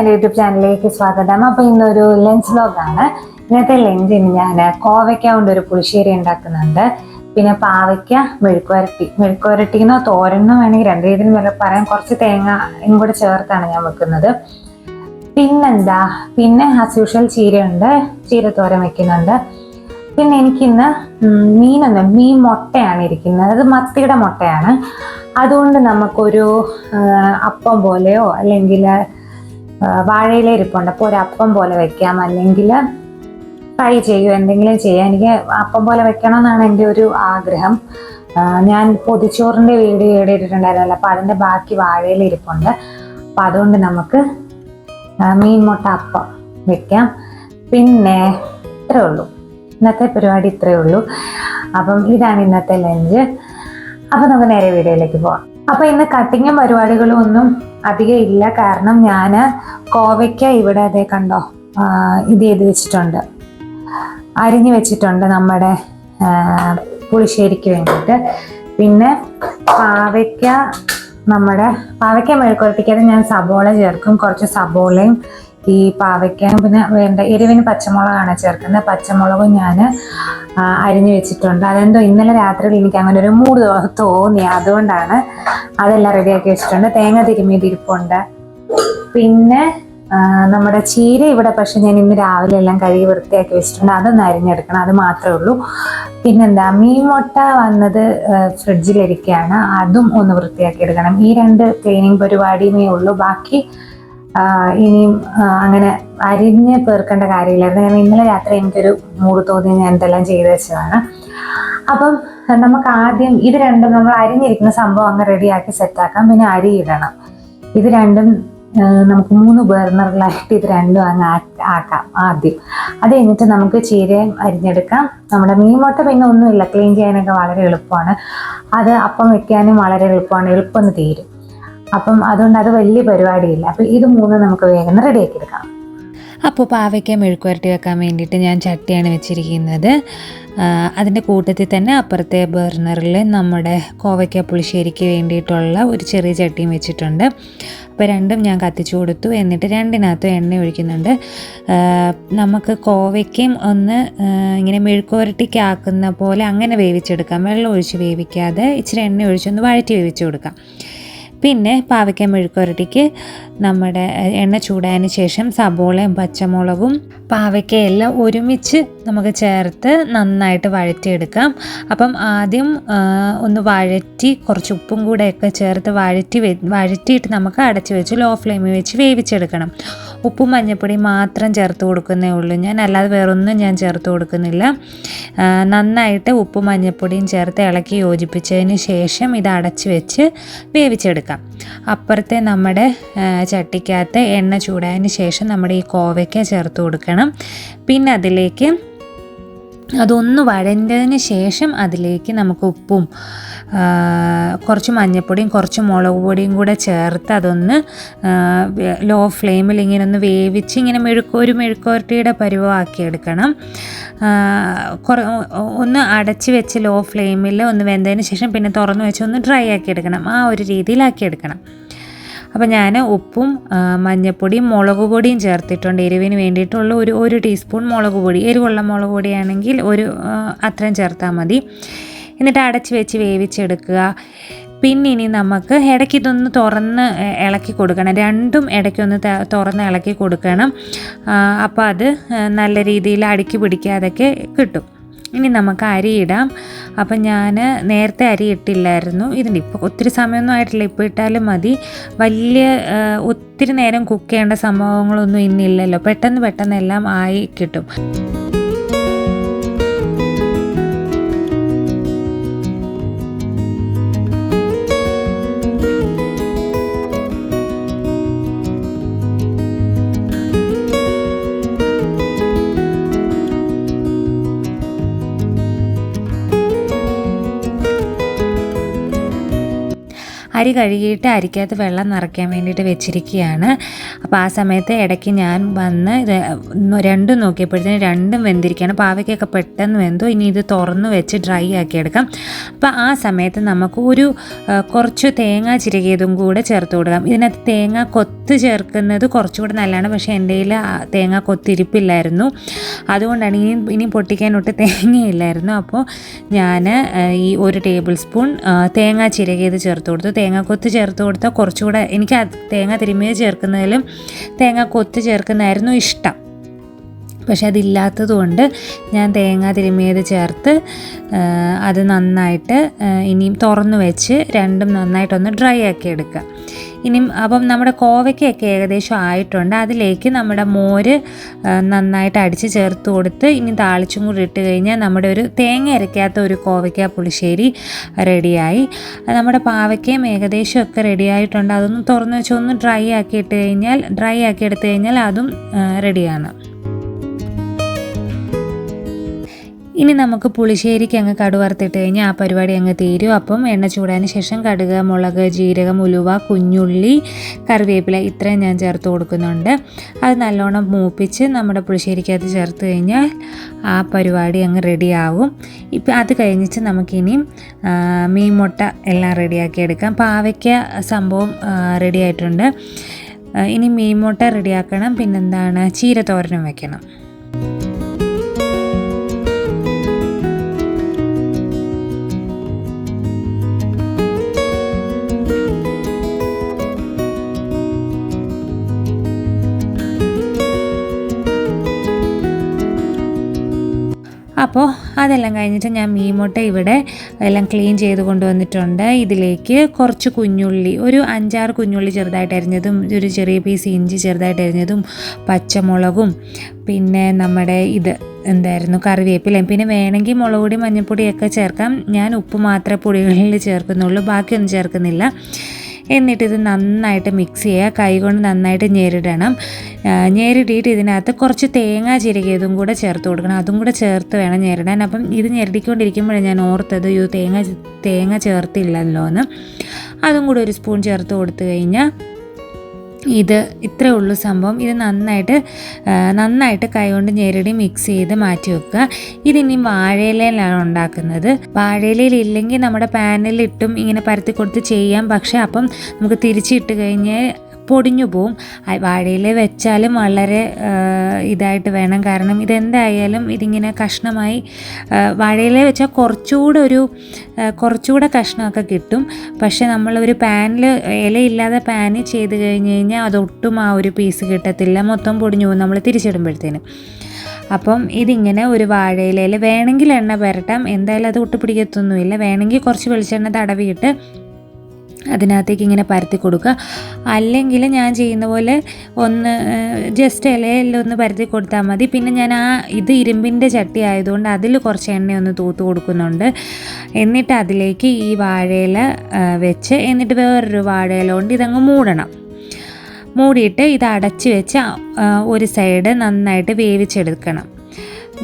എന്റെ യൂട്യൂബ് ചാനലിലേക്ക് സ്വാഗതം. അപ്പോൾ ഇന്നൊരു ലഞ്ച് വ്ലോഗാണ് ഇന്നത്തെ ലഞ്ചിന് ഞാൻ കോവയ്ക്ക കൊണ്ട് ഒരു പുളിശ്ശേരി ഉണ്ടാക്കുന്നുണ്ട്. പിന്നെ പാവയ്ക്ക മെഴുക്കുവരട്ടി. മെഴുക്കുവരട്ടിന്നോ തോരനോ വേണമെങ്കിൽ രണ്ട് രീതിയിൽ വരെ പറയാം. കുറച്ച് തേങ്ങയും കൂടെ ചേർത്താണ് ഞാൻ വെക്കുന്നത്. പിന്നെന്താ? പിന്നെ ആസ് യൂഷ്വൽ ചീരയുണ്ട്. ചീരത്തോരൻ വെക്കുന്നുണ്ട്. പിന്നെ എനിക്കിന്ന് മീനൊന്നും മീൻ മുട്ടയാണ് ഇരിക്കുന്നത്. അത് മത്തിയുടെ മുട്ടയാണ്. അതുകൊണ്ട് നമുക്കൊരു അപ്പം പോലെയോ അല്ലെങ്കിൽ വാഴയില ഇരിപ്പുണ്ട്. അപ്പോൾ ഒരു അപ്പം പോലെ വെക്കാം. അല്ലെങ്കിൽ ഫ്രൈ ചെയ്യുമോ എന്തെങ്കിലും ചെയ്യാം. എനിക്ക് അപ്പം പോലെ വെക്കണം എന്നാണ് എന്റെ ഒരു ആഗ്രഹം. ഞാൻ പൊതിച്ചോറിന്റെ വീഡിയോ ഇട്ടിട്ടുണ്ടായിരുന്നല്ലോ അപ്പോൾ അതിന്റെ ബാക്കി വാഴയില ഇരിപ്പുണ്ട്. അപ്പോൾ അതുകൊണ്ട് നമുക്ക് മീൻ മുട്ട അപ്പം വെക്കാം. പിന്നെ ഇത്രേ ഉള്ളൂ. ഇന്നത്തെ പരിപാടി ഇത്രയേ ഉള്ളൂ. അപ്പം ഇതാണ് ഇന്നത്തെ ലഞ്ച്. അപ്പം നമുക്ക് നേരെ വീഡിയോയിലേക്ക് പോവാം. അപ്പം ഇന്ന് കട്ടിങ്ങും പരിപാടികളും ഒന്നും അധികം ഇല്ല. കാരണം ഞാൻ കോവയ്ക്ക ഇവിടെ അതേ കണ്ടോ ഇത് ചെയ്ത് വെച്ചിട്ടുണ്ട്. അരിഞ്ഞു വെച്ചിട്ടുണ്ട് നമ്മുടെ പുളിശ്ശേരിക്ക് വേണ്ടിയിട്ട്. പിന്നെ പാവയ്ക്ക നമ്മുടെ പാവയ്ക്ക മെഴുക്കുരട്ടിക്കത് ഞാൻ സബോള ചേർക്കും. കുറച്ച് സബോളയും ഈ പാവയ്ക്കാൻ പിന്നെ വേണ്ട എരിവിന് പച്ചമുളകാണ് ചേർക്കുന്നത്. പച്ചമുളകും ഞാൻ അരിഞ്ഞു വെച്ചിട്ടുണ്ട്. അതെന്തോ ഇന്നലെ രാത്രിയിൽ എനിക്ക് അങ്ങനെ ഒരു മൂഡ് തോന്നി. അതുകൊണ്ടാണ് അതെല്ലാം റെഡിയാക്കി വെച്ചിട്ടുണ്ട്. തേങ്ങ തിരുമ്മിയതിരിപ്പുണ്ട് പിന്നെ നമ്മുടെ ചീര ഇവിടെ പക്ഷെ ഞാൻ ഇന്ന് രാവിലെ എല്ലാം കഴുകി വൃത്തിയാക്കി വെച്ചിട്ടുണ്ട്. അതൊന്ന് അരിഞ്ഞെടുക്കണം. അത് മാത്രമേ ഉള്ളൂ. പിന്നെന്താ മീൻ മുട്ട വന്നത് ഫ്രിഡ്ജിലിരിക്കുകയാണ്. അതും ഒന്ന് വൃത്തിയാക്കി എടുക്കണം. ഈ രണ്ട് ക്ലീനിങ് പരിപാടിയുമേ ഉള്ളൂ. ബാക്കി ഇനിയും അങ്ങനെ അരിഞ്ഞ് പേർക്കേണ്ട കാര്യമില്ലായിരുന്നു. കാരണം ഇന്നലെ രാത്രി എനിക്കൊരു മൂട് തോന്നി ഞാൻ എന്തെല്ലാം ചെയ്ത് വെച്ചതാണ്. അപ്പം നമുക്ക് ആദ്യം ഇത് രണ്ടും നമ്മൾ അരിഞ്ഞിരിക്കുന്ന സംഭവം അങ്ങ് റെഡിയാക്കി സെറ്റാക്കാം. പിന്നെ അരി ഇടണം. ഇത് രണ്ടും നമുക്ക് മൂന്ന് ബർണറിലായിട്ട് ഇത് രണ്ടും അങ്ങ് ആക്കാം ആദ്യം. അത് കഴിഞ്ഞിട്ട് നമുക്ക് ചീരയും അരിഞ്ഞെടുക്കാം. നമ്മുടെ മീൻ മുട്ട പിന്നെ ഒന്നുമില്ല. ക്ലീൻ ചെയ്യാനൊക്കെ വളരെ എളുപ്പമാണ്. അത് അപ്പം വെക്കാനും വളരെ എളുപ്പമാണ്. എളുപ്പം തീരും. അപ്പം അതുകൊണ്ട് അത് വലിയ പരിപാടിയില്ല. അപ്പം ഇത് മൂന്ന് നമുക്ക് വേഗം റെഡിയാക്കി എടുക്കാം അപ്പോൾ പാവയ്ക്ക മെഴുക്കുവരട്ടി വെക്കാൻ വേണ്ടിയിട്ട് ഞാൻ ചട്ടിയാണ് വെച്ചിരിക്കുന്നത്. അതിന്റെ കൂട്ടത്തിൽ തന്നെ അപ്പുറത്തെ ബർണറിൽ നമ്മുടെ കോവയ്ക്ക പുളിശ്ശേരിക്ക് വേണ്ടിയിട്ടുള്ള ഒരു ചെറിയ ചട്ടിയും വെച്ചിട്ടുണ്ട്. അപ്പോൾ രണ്ടും ഞാൻ കത്തിച്ചു കൊടുത്തു. എന്നിട്ട് രണ്ടിനകത്തും എണ്ണ ഒഴിക്കുന്നുണ്ട്. നമുക്ക് കോവയ്ക്കയും ഒന്ന് ഇങ്ങനെ മെഴുക്കുവരട്ടിക്കാക്കുന്ന പോലെ അങ്ങനെ വേവിച്ചെടുക്കാം. വെള്ളം ഒഴിച്ച് വേവിക്കാതെ ഇച്ചിരി എണ്ണ ഒഴിച്ചൊന്ന് വഴറ്റി വേവിച്ച് കൊടുക്കാം. പിന്നെ പാവയ്ക്ക മെഴുക്കുരട്ടിക്ക് നമ്മുടെ എണ്ണ ചൂടായതിന് ശേഷം സബോളയും പച്ചമുളകും പാവയ്ക്കയെല്ലാം ഒരുമിച്ച് നമുക്ക് ചേർത്ത് നന്നായിട്ട് വഴറ്റിയെടുക്കാം. അപ്പം ആദ്യം ഒന്ന് വഴറ്റി കുറച്ച് ഉപ്പും കൂടെയൊക്കെ ചേർത്ത് വഴറ്റി വഴറ്റിയിട്ട് നമുക്ക് അടച്ച് വെച്ച് ലോ ഫ്ലെയിമിൽ വെച്ച് വേവിച്ചെടുക്കണം. ഉപ്പും മഞ്ഞൾപ്പൊടിയും മാത്രം ചേർത്ത് കൊടുക്കുന്നേ ഉള്ളൂ. ഞാൻ അല്ലാതെ വേറൊന്നും ഞാൻ ചേർത്ത് കൊടുക്കുന്നില്ല. നന്നായിട്ട് ഉപ്പും മഞ്ഞൾപ്പൊടിയും ചേർത്ത് ഇളക്കി യോജിപ്പിച്ചതിന് ശേഷം ഇത് അടച്ച് വെച്ച് വേവിച്ചെടുക്കാം. അപ്പുറത്തെ നമ്മുടെ ചട്ടിക്കകത്ത് എണ്ണ ചൂടായതിന് ശേഷം നമ്മുടെ ഈ കോവയ്ക്ക ചേർത്ത് കൊടുക്കണം. പിന്നെ അതിലേക്ക് അതൊന്ന് വഴഞ്ഞതിന് ശേഷം അതിലേക്ക് നമുക്ക് ഉപ്പും കുറച്ച് മഞ്ഞൾപ്പൊടിയും കുറച്ച് മുളക് പൊടിയും കൂടെ ചേർത്ത് അതൊന്ന് ലോ ഫ്ലെയിമിൽ ഇങ്ങനെ ഒന്ന് വേവിച്ച് ഇങ്ങനെ മെഴുക്ക് ഒരു പരുവമാക്കിയെടുക്കണം കുറ ഒന്ന് അടച്ച് വെച്ച് ലോ ഫ്ലെയിമിൽ ഒന്ന് വെന്തതിന് ശേഷം പിന്നെ തുറന്ന് വെച്ച് ഒന്ന് ഡ്രൈ ആക്കി എടുക്കണം. ആ ഒരു രീതിയിലാക്കി എടുക്കണം. അപ്പോൾ ഞാൻ ഉപ്പും മഞ്ഞൾപ്പൊടിയും മുളക് പൊടിയും ചേർത്തിട്ടുണ്ട്. എരിവിന് വേണ്ടിയിട്ടുള്ള ഒരു ഒരു ടീസ്പൂൺ മുളക് പൊടി. എരിവുള്ള മുളക് പൊടിയാണെങ്കിൽ ഒരു അത്രയും ചേർത്താൽ മതി. എന്നിട്ട് അടച്ച് വെച്ച് വേവിച്ചെടുക്കുക. പിന്നെ ഇനി നമുക്ക് ഇടയ്ക്ക് ഇതൊന്ന് തുറന്ന് ഇളക്കി കൊടുക്കണം. രണ്ടും ഇടയ്ക്കൊന്ന് തുറന്ന് ഇളക്കി കൊടുക്കണം. അപ്പോൾ അത് നല്ല രീതിയിൽ അടുക്കി പിടിക്കാതൊക്കെ കിട്ടും. ഇനി നമുക്ക് അരി ഇടാം. അപ്പം ഞാൻ നേരത്തെ അരി ഇട്ടില്ലായിരുന്നു. ഇതിന് ഇപ്പോൾ ഒത്തിരി സമയമൊന്നും ആയിട്ടില്ല. ഇപ്പോൾ ഇട്ടാലും മതി. വലിയ ഒത്തിരി നേരം കുക്ക് ചെയ്യേണ്ട സംഭവങ്ങളൊന്നും ഇന്നില്ലല്ലോ. പെട്ടെന്ന് പെട്ടെന്ന് എല്ലാം ആയി കിട്ടും. അരി കഴുകിയിട്ട് അരിക്കകത്ത് വെള്ളം നിറയ്ക്കാൻ വേണ്ടിയിട്ട് വെച്ചിരിക്കുകയാണ്. അപ്പോൾ ആ സമയത്ത് ഇടയ്ക്ക് ഞാൻ വന്ന് രണ്ടും നോക്കിയപ്പോഴത്തേന് രണ്ടും വെന്തിരിക്കുകയാണ്. പാവയ്ക്കൊക്കെ പെട്ടെന്ന് വെന്തു ഇനി ഇത് തുറന്ന് വെച്ച് ഡ്രൈ ആക്കി എടുക്കാം. അപ്പോൾ ആ സമയത്ത് നമുക്ക് ഒരു കുറച്ച് തേങ്ങ ചിരകിയതും കൂടെ ചേർത്ത് കൊടുക്കാം. ഇതിനകത്ത് തേങ്ങ കൊത്ത് ചേർക്കുന്നത് കുറച്ചുകൂടെ നല്ലതാണ്. പക്ഷേ എന്റെ കയ്യിൽ തേങ്ങ കൊത്തിരിപ്പില്ലായിരുന്നു അതുകൊണ്ടാണ് ഇനി ഇനി പൊട്ടിക്കാനൊട്ട് തേങ്ങയില്ലായിരുന്നു. അപ്പോൾ ഞാൻ ഈ ഒരു ടേബിൾ സ്പൂൺ തേങ്ങ ചിരകിയത് ചേർത്ത് കൊടുത്തു. തേങ്ങ കൊത്ത് ചേർത്ത് കൊടുത്താൽ കുറച്ചുകൂടെ എനിക്ക് തേങ്ങ തിരുമ്മിയത് ചേർക്കുന്നതിലും തേങ്ങാക്കൊത്ത് കൊത്ത് ചേർക്കുന്നതായിരുന്നു ഇഷ്ടം. പക്ഷെ അതില്ലാത്തത് കൊണ്ട് ഞാൻ തേങ്ങ തിരുമ്മിയത് ചേർത്ത് അത് നന്നായിട്ട് ഇനിയും തുറന്ന് വെച്ച് രണ്ടും നന്നായിട്ടൊന്ന് ഡ്രൈ ആക്കി എടുക്കുക. ഇനിയും അപ്പം നമ്മുടെ കോവയ്ക്കൊക്കെ ഏകദേശം ആയിട്ടുണ്ട്. അതിലേക്ക് നമ്മുടെ മോര് നന്നായിട്ട് അടിച്ച് ചേർത്ത് കൊടുത്ത് ഇനി താളിച്ചും കൂടി ഇട്ട് കഴിഞ്ഞാൽ നമ്മുടെ ഒരു തേങ്ങ അരയ്ക്കാത്ത ഒരു കോവയ്ക്ക പുളിശ്ശേരി റെഡിയായി. നമ്മുടെ പാവയ്ക്കയും ഏകദേശം ഒക്കെ റെഡി ആയിട്ടുണ്ട്. അതൊന്ന് തുറന്ന് വെച്ച് ഒന്ന് ഡ്രൈ ആക്കി ഇട്ട് കഴിഞ്ഞാൽ ഡ്രൈ ആക്കി എടുത്തു കഴിഞ്ഞാൽ അതും റെഡിയാണ്. ഇനി നമുക്ക് പുളിശ്ശേരിക്ക് അങ്ങ് കടുവറുത്തിട്ട് കഴിഞ്ഞാൽ ആ പരിപാടി അങ്ങ് തീരും. അപ്പം എണ്ണ ചൂടാന് ശേഷം കടുക് മുളക് ജീരകം ഉലുവ കുഞ്ഞുള്ളി കറിവേപ്പില ഇത്രയും ഞാൻ ചേർത്ത് കൊടുക്കുന്നുണ്ട്. അത് നല്ലോണം മൂപ്പിച്ച് നമ്മുടെ പുളിശ്ശേരിക്കകത്ത് ചേർത്ത് കഴിഞ്ഞാൽ ആ പരിപാടി അങ്ങ് റെഡിയാവും. ഇപ്പം അത് കഴിഞ്ഞിട്ട് നമുക്കിനി മീൻ മുട്ട എല്ലാം റെഡിയാക്കി എടുക്കാം. പാവയ്ക്ക സംഭവം റെഡി ആയിട്ടുണ്ട്. ഇനി മീൻ മുട്ട റെഡിയാക്കണം. പിന്നെന്താണ്? ചീരത്തോരനും വെക്കണം. അപ്പോൾ അതെല്ലാം കഴിഞ്ഞിട്ട് ഞാൻ മീൻമുട്ട ഇവിടെ എല്ലാം ക്ലീൻ ചെയ്ത് കൊണ്ടുവന്നിട്ടുണ്ട്. ഇതിലേക്ക് കുറച്ച് കുഞ്ഞുള്ളി ഒരു അഞ്ചാറ് കുഞ്ഞുള്ളി ചെറുതായിട്ട് അരിഞ്ഞതും ഒരു ചെറിയ പീസ് ഇഞ്ചി ചെറുതായിട്ട് അരിഞ്ഞതും പച്ചമുളകും പിന്നെ നമ്മുടെ ഇത് എന്തായിരുന്നു കറിവേപ്പിലയും പിന്നെ വേണമെങ്കിൽ മുളക് പൊടി മഞ്ഞൾപ്പൊടിയൊക്കെ ചേർക്കാം. ഞാൻ ഉപ്പ് മാത്രമേ പൊടികളിൽ ചേർക്കുന്നുള്ളൂ ബാക്കിയൊന്നും ചേർക്കുന്നില്ല. എന്നിട്ട് ഇത് നന്നായിട്ട് മിക്സ് ചെയ്യുക. കൈകൊണ്ട് നന്നായിട്ട് ഞെരിടണം. ഞെരിടിയിട്ട് ഇതിനകത്ത് കുറച്ച് തേങ്ങാ തേങ്ങ ചിരകിയതും കൂടെ ചേർത്ത് കൊടുക്കണം. അതും കൂടെ ചേർത്ത് വേണം ഞെരിടാൻ. അപ്പം ഇത് ഞെരടിക്കൊണ്ടിരിക്കുമ്പോഴാണ് ഞാൻ ഓർത്തത് അയ്യോ തേങ്ങ തേങ്ങ ചേർത്തില്ലല്ലോ എന്ന് അതും കൂടെ ഒരു സ്പൂൺ ചേർത്ത് കൊടുത്തു കഴിഞ്ഞാൽ ഇത് ഇത്രേ ഉള്ളൂ സംഭവം. ഇത് നന്നായിട്ട് നന്നായിട്ട് കൈകൊണ്ട് ഞെരടി മിക്സ് ചെയ്ത് മാറ്റി വെക്കുക. ഇതിനി വാഴയിലയിലാണ് ഉണ്ടാക്കുന്നത്. വാഴയിലയിൽ ഇല്ലെങ്കിൽ നമ്മുടെ പാനിലിട്ടും ഇങ്ങനെ പരത്തി കൊടുത്ത് ചെയ്യാം. പക്ഷേ അപ്പം നമുക്ക് തിരിച്ചിട്ട് കഴിഞ്ഞാൽ പൊടിഞ്ഞു പോവും. വാഴയിൽ വെച്ചാലും വളരെ ഇതായിട്ട് വേണം. കാരണം ഇതെന്തായാലും ഇതിങ്ങനെ കഷ്ണമായി വാഴയിൽ വെച്ചാൽ കുറച്ചുകൂടെ ഒരു കുറച്ചുകൂടെ കഷ്ണമൊക്കെ കിട്ടും. പക്ഷെ നമ്മൾ ഒരു പാനിൽ ഇലയില്ലാതെ പാനിൽ ചെയ്ത് കഴിഞ്ഞ് കഴിഞ്ഞാൽ അതൊട്ടും ആ ഒരു പീസ് കിട്ടത്തില്ല. മൊത്തം പൊടിഞ്ഞു പോകും നമ്മൾ തിരിച്ചിടുമ്പോഴത്തേനും. അപ്പം ഇതിങ്ങനെ ഒരു വാഴയിലയിൽ വേണമെങ്കിൽ എണ്ണ പുരട്ടാം. എന്തായാലും അത് ഒട്ടുപിടിക്കത്തൊന്നുമില്ല. വേണമെങ്കിൽ കുറച്ച് വെളിച്ചെണ്ണ തടവിയിട്ട് അതിനകത്തേക്ക് ഇങ്ങനെ പരത്തി കൊടുക്കുക. അല്ലെങ്കിൽ ഞാൻ ചെയ്യുന്ന പോലെ ഒന്ന് ജസ്റ്റ് ഇലയിലൊന്ന് പരത്തി കൊടുത്താൽ മതി. പിന്നെ ഞാൻ ആ ഇത് ഇരുമ്പിന്റെ ചട്ടി ആയതുകൊണ്ട് അതിൽ കുറച്ച് എണ്ണ ഒന്ന് തൂത്ത് കൊടുക്കുന്നുണ്ട്. എന്നിട്ട് അതിലേക്ക് ഈ വാഴയില വെച്ച് എന്നിട്ട് വേറൊരു വാഴയില കൊണ്ട് ഇതങ്ങ് മൂടണം. മൂടിയിട്ട് ഇത് അടച്ച് വെച്ച് ഒരു സൈഡ് നന്നായിട്ട് വേവിച്ചെടുക്കണം.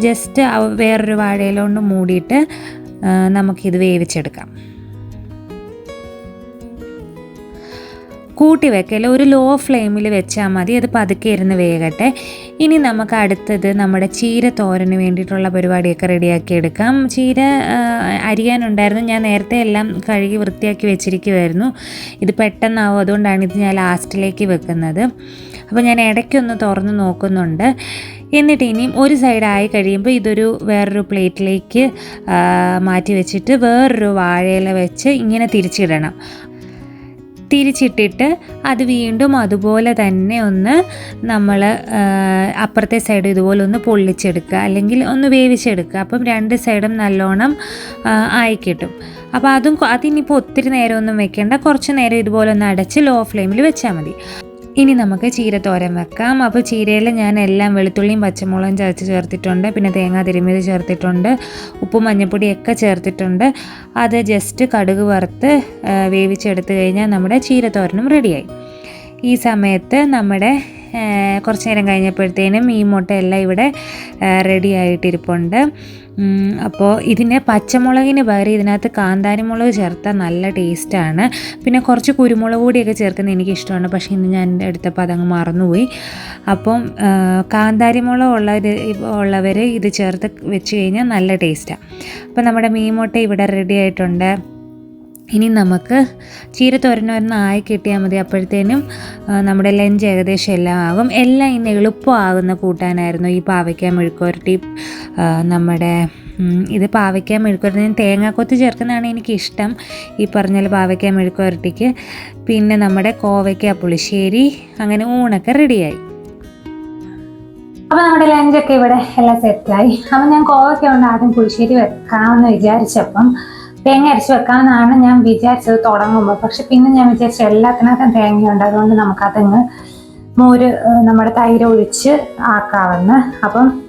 ജസ്റ്റ് വേറൊരു വാഴയില കൊണ്ട് മൂടിയിട്ട് നമുക്കിത് വേവിച്ചെടുക്കാം. കൂട്ടി വെക്കൽ ഒരു ലോ ഫ്ലെയിമിൽ വെച്ചാൽ മതി. അത് പതുക്കെ ഇരുന്ന് വേകട്ടെ. ഇനി നമുക്ക് അടുത്തത് നമ്മുടെ ചീര തോരന് വേണ്ടിയിട്ടുള്ള പരിപാടിയൊക്കെ റെഡിയാക്കി എടുക്കാം. ചീര അരിയാനുണ്ടായിരുന്നു. ഞാൻ നേരത്തെ എല്ലാം കഴുകി വൃത്തിയാക്കി വെച്ചിരിക്കുമായിരുന്നു ഇത് പെട്ടെന്നാവും. അതുകൊണ്ടാണ് ഇത് ഞാൻ ലാസ്റ്റിലേക്ക് വെക്കുന്നത്. അപ്പോൾ ഞാൻ ഇടയ്ക്കൊന്ന് തുറന്ന് നോക്കുന്നുണ്ട്. എന്നിട്ട് ഇനിയും ഒരു സൈഡായി കഴിയുമ്പോൾ ഇതൊരു വേറൊരു പ്ലേറ്റിലേക്ക് മാറ്റി വെച്ചിട്ട് വേറൊരു വാഴയില വെച്ച് ഇങ്ങനെ തിരിച്ചിടണം. തിരിച്ചിട്ടിട്ട് അത് വീണ്ടും അതുപോലെ തന്നെ ഒന്ന് നമ്മൾ അപ്പുറത്തെ സൈഡ് ഇതുപോലെ ഒന്ന് പൊള്ളിച്ചെടുക്കുക. അല്ലെങ്കിൽ ഒന്ന് വേവിച്ചെടുക്കുക. അപ്പം രണ്ട് സൈഡും നല്ലോണം ആയി കിട്ടും. അപ്പോൾ അതും അതിനിപ്പോൾ ഒത്തിരി നേരമൊന്നും വെക്കേണ്ട. കുറച്ച് നേരം ഇതുപോലെ ഒന്ന് അടച്ച് ലോ ഫ്ലെയിമിൽ വെച്ചാൽ മതി. ഇനി നമുക്ക് ചീരത്തോരൻ വെക്കാം. അപ്പോൾ ചീരയിൽ ഞാൻ എല്ലാം വെളുത്തുള്ളിയും പച്ചമുളകും ചതച്ച് ചേർത്തിട്ടുണ്ട്. പിന്നെ തേങ്ങ തിരുമിത് ചേർത്തിട്ടുണ്ട്. ഉപ്പും മഞ്ഞൾപ്പൊടിയൊക്കെ ചേർത്തിട്ടുണ്ട്. അത് ജസ്റ്റ് കടുക് വറുത്ത് വേവിച്ചെടുത്ത് കഴിഞ്ഞാൽ നമ്മുടെ ചീരത്തോരനും റെഡിയായി ഈ സമയത്ത് നമ്മുടെ കുറച്ച് നേരം കഴിഞ്ഞപ്പോഴത്തേനും ഈ മുട്ടയെല്ലാം ഇവിടെ റെഡി ആയിട്ടിരിപ്പുണ്ട്. അപ്പോൾ ഇതിന് പച്ചമുളകിന് പകരം ഇതിനകത്ത് കാന്താരി മുളക് ചേർത്താൽ നല്ല ടേസ്റ്റാണ് പിന്നെ കുറച്ച് കുരുമുളക് കൂടിയൊക്കെ ചേർക്കുന്നത് എനിക്കിഷ്ടമാണ്. പക്ഷേ ഇന്ന് ഞാൻ എടുത്തപ്പോൾ അതങ്ങ് മറന്നുപോയി. അപ്പം കാന്താരിമുളക് കാന്താരി മുളക് ഉള്ളവർ ഉള്ളവർ ഇത് ചേർത്ത് വെച്ച് കഴിഞ്ഞാൽ നല്ല ടേസ്റ്റാണ് അപ്പോൾ നമ്മുടെ മീൻ മുട്ട ഇവിടെ റെഡി ആയിട്ടുണ്ട്. ഇനി നമുക്ക് ചീര ചീരത്തോരനൊരെണ്ണം ആയി കിട്ടിയാൽ മതി. അപ്പോഴത്തേനും നമ്മുടെ ലഞ്ച് ഏകദേശം എല്ലാം ആകും. എല്ലാം ഇന്ന് എളുപ്പമാകുന്ന കൂട്ടാനായിരുന്നു ഈ പാവയ്ക്ക മെഴുക്കുരട്ടി നമ്മുടെ ഇത് പാവയ്ക്ക മെഴുക്കുരട്ടി തേങ്ങാക്കൊത്ത് ചേർക്കുന്നതാണ് എനിക്കിഷ്ടം ഈ പറഞ്ഞ പാവയ്ക്ക മെഴുക്കുരട്ടിക്ക് പിന്നെ നമ്മുടെ കോവയ്ക്ക പുളിശ്ശേരി. അങ്ങനെ ഊണൊക്കെ റെഡിയായി. അപ്പോൾ നമ്മുടെ ലഞ്ചൊക്കെ ഇവിടെ എല്ലാം സെറ്റായി അപ്പം ഞാൻ കോവയ്ക്ക കൊണ്ട് ആദ്യം പുളിശ്ശേരി വെക്കാമെന്ന് വിചാരിച്ചപ്പം തേങ്ങ അരച്ച് വെക്കാമെന്നാണ് ഞാൻ വിചാരിച്ചത് തുടങ്ങുമ്പോൾ. പക്ഷെ പിന്നെ ഞാൻ വിചാരിച്ചു എല്ലാത്തിനകത്തും തേങ്ങയുണ്ട്. അതുകൊണ്ട് നമുക്കതങ്ങ് മോര് നമ്മുടെ തൈര് ഒഴിച്ച് ആക്കാമെന്ന്. അപ്പം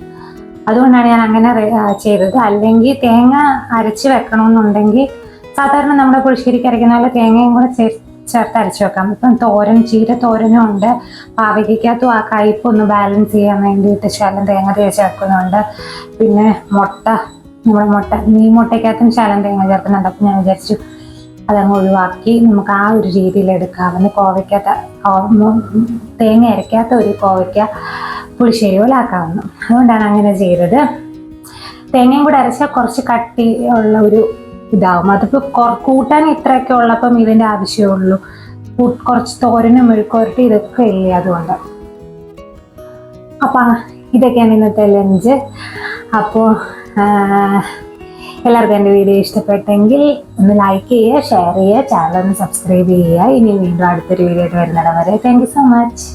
അതുകൊണ്ടാണ് ഞാൻ അങ്ങനെ ചെയ്തത്. അല്ലെങ്കിൽ തേങ്ങ അരച്ച് വെക്കണമെന്നുണ്ടെങ്കിൽ സാധാരണ നമ്മുടെ പുളിശ്ശേരിക്ക് അരയ്ക്കുന്ന പോലെ തേങ്ങയും കൂടെ ചേർ- ചേർത്ത് അരച്ച് വെക്കാം. ഇപ്പം തോരൻ ചീര തോരനും ഉണ്ട്. പാവയ്ക്കകത്തും ആ കയ്പ് ഒന്ന് ബാലൻസ് ചെയ്യാൻ വേണ്ടിയിട്ട് ശകലം തേങ്ങ തേച്ച് പിന്നെ മുട്ട നമ്മുടെ മുട്ട നീ മുട്ടയ്ക്കകത്തും ശകലം തേങ്ങ ചേർക്കുന്നുണ്ട്. അപ്പം ഞാൻ വിചാരിച്ചു അതങ്ങ് ഒഴിവാക്കി നമുക്ക് ആ ഒരു രീതിയിൽ എടുക്കാവുന്ന കോവയ്ക്കകത്ത് കോ- മു- തേങ്ങ അരയ്ക്കാത്ത ഒരു കോവയ്ക്ക പുളിശ്ശേരി പോലെ ആക്കാവുന്നു. അതുകൊണ്ടാണ് അങ്ങനെ ചെയ്തത്. തേങ്ങയും കൂടെ അരച്ചാൽ കുറച്ച് കട്ടി ഉള്ള ഒരു ഇതാവും. അതിപ്പോൾ കൂട്ടാൻ ഇത്രയൊക്കെ ഉള്ളപ്പം ഇതിന്റെ ആവശ്യമേ ഉള്ളൂ. കുറച്ച് തോരനും മെഴുക്കുവരട്ടി ഇതൊക്കെ ഇല്ലേ അതുകൊണ്ട്. അപ്പം ഇതൊക്കെയാണ് ഇന്നത്തെ ലഞ്ച് അപ്പോൾ എല്ലാവർക്കും എന്റെ വീഡിയോ ഇഷ്ടപ്പെട്ടെങ്കിൽ ഒന്ന് ലൈക്ക് ചെയ്യുക ഷെയർ ചെയ്യുക ചാനൽ ഒന്ന് സബ്സ്ക്രൈബ് ചെയ്യുക. ഇനി വീണ്ടും അടുത്തൊരു വീഡിയോ ആയിട്ട് വരുന്നിടം വരെ. Thank you so much